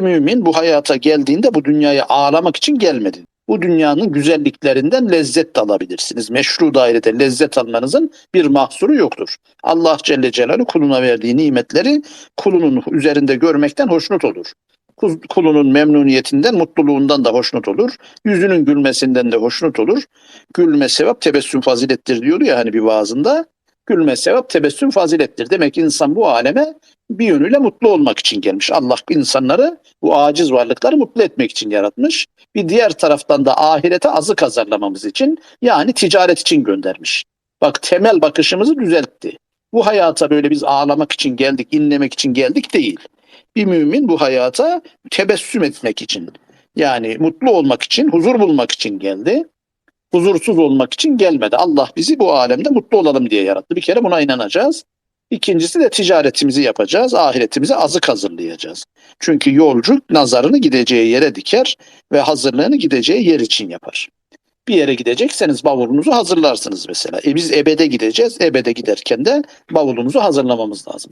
Mümin bu hayata geldiğinde bu dünyaya ağlamak için gelmedi. Bu dünyanın güzelliklerinden lezzet de alabilirsiniz. Meşru dairede lezzet almanızın bir mahsuru yoktur. Allah Celle Celaluhu kuluna verdiği nimetleri kulunun üzerinde görmekten hoşnut olur. Kul- Kulunun memnuniyetinden, mutluluğundan da hoşnut olur. Yüzünün gülmesinden de hoşnut olur. Gülme sevap, tebessüm fazilettir diyordu ya hani bir vaazında. Gülme sevap, tebessüm fazilettir. Demek ki insan bu aleme bir yönüyle mutlu olmak için gelmiş. Allah insanları, bu aciz varlıkları mutlu etmek için yaratmış. Bir diğer taraftan da ahirete azık hazırlamamız için yani ticaret için göndermiş. Bak temel bakışımızı düzeltti. Bu hayata böyle biz ağlamak için geldik, inlemek için geldik değil. Bir mümin bu hayata tebessüm etmek için yani mutlu olmak için, huzur bulmak için geldi. Huzursuz olmak için gelmedi. Allah bizi bu alemde mutlu olalım diye yarattı. Bir kere buna inanacağız. İkincisi de ticaretimizi yapacağız, ahiretimize azık hazırlayacağız. Çünkü yolcu nazarını gideceği yere diker ve hazırlığını gideceği yer için yapar. Bir yere gidecekseniz bavulunuzu hazırlarsınız mesela. E biz ebede gideceğiz. Ebede giderken de bavulumuzu hazırlamamız lazım.